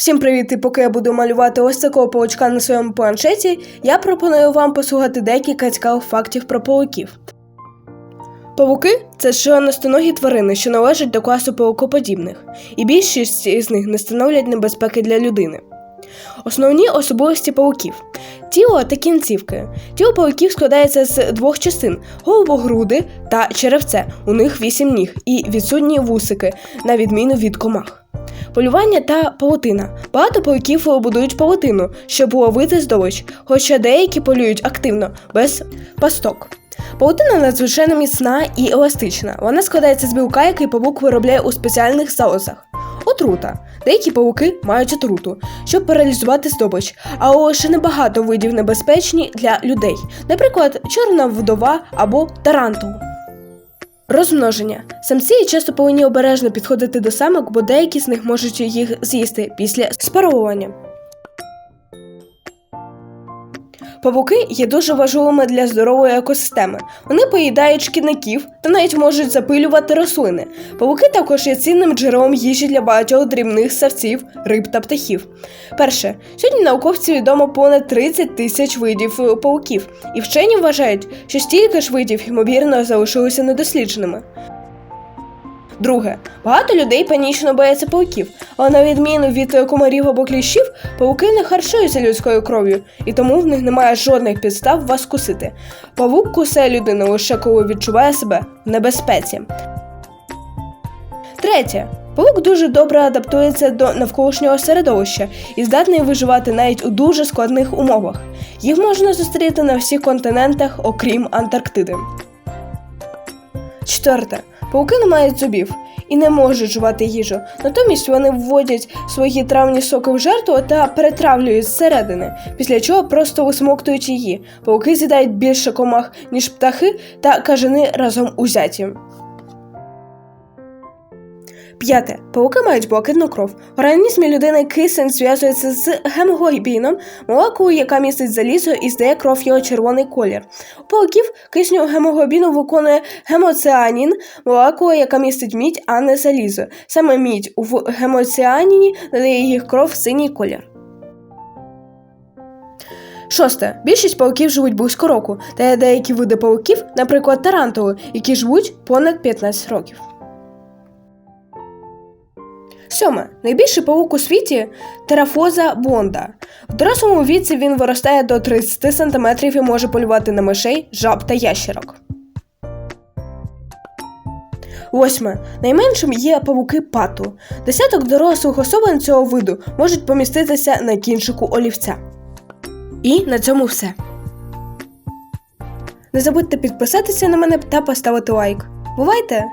Всім привіт! І поки я буду малювати ось такого паучка на своєму планшеті, я пропоную вам послухати декілька цікавих фактів про пауків. Павуки це членостоногі тварини, що належать до класу паукоподібних, і більшість із них не становлять небезпеки для людини. Основні особливості пауків тіло та кінцівки. Тіло пауків складається з двох частин: головогруди та черевце. У них вісім ніг і відсутні вусики, на відміну від комах. Полювання та павутина. Багато пауків будують павутину, щоб ловити здобич, хоча деякі полюють активно, без пасток. Павутина надзвичайно міцна і еластична. Вона складається з білка, який павук виробляє у спеціальних залозах. Отрута. Деякі павуки мають отруту, щоб паралізувати здобич, але лише небагато видів небезпечні для людей, наприклад, чорна вдова або тарантул. Розмноження. Самці часто повинні обережно підходити до самок, бо деякі з них можуть їх з'їсти після спаровування. Павуки є дуже важливими для здорової екосистеми. Вони поїдають шкідників та навіть можуть запилювати рослини. Павуки також є цінним джерелом їжі для багатьох дрібних савців, риб та птахів. Перше, сьогодні науковці відомо понад 30 тисяч видів е, павуків, і вчені вважають, що стільки ж видів, ймовірно, залишилися недослідженими. Друге, багато людей панічно бояться пауків, але на відміну від е, комарів або кліщів, павуки не харчуються людською кров'ю, і тому в них немає жодних підстав вас кусити. Павук кусає людину лише коли відчуває себе в небезпеці. Третє. Павук дуже добре адаптується до навколишнього середовища і здатний виживати навіть у дуже складних умовах. Їх можна зустріти на всіх континентах, окрім Антарктиди. Четверте. Пауки не мають зубів і не можуть жувати їжу. Натомість вони вводять свої травні соки в жертву та перетравлюють зсередини, після чого просто висмоктують її. Пауки з'їдають більше комах, ніж птахи та кажани разом узяті. П'яте. Пауки мають блакитну кров. В організмі людини кисень зв'язується з гемоглобіном, молекулою, яка містить залізо і здає кров його червоний колір. У пауків кисню гемоглобіну виконує гемоціанін, молекула, яка містить мідь, а не залізо. Саме мідь в гемоціаніні надає їх кров синій колір. Шосте. Більшість пауків живуть близько року, та є деякі види пауків, наприклад, тарантули, які живуть понад 15 років. Сьоме. Найбільший павук у світі терафоза бонда. В дорослому віці він виростає до 30 см і може полювати на мишей, жаб та ящерок. Восьме. Найменшим є павуки пату. Десяток дорослих особин цього виду можуть поміститися на кінчику олівця. І на цьому все. Не забудьте підписатися на мене та поставити лайк. Бувайте!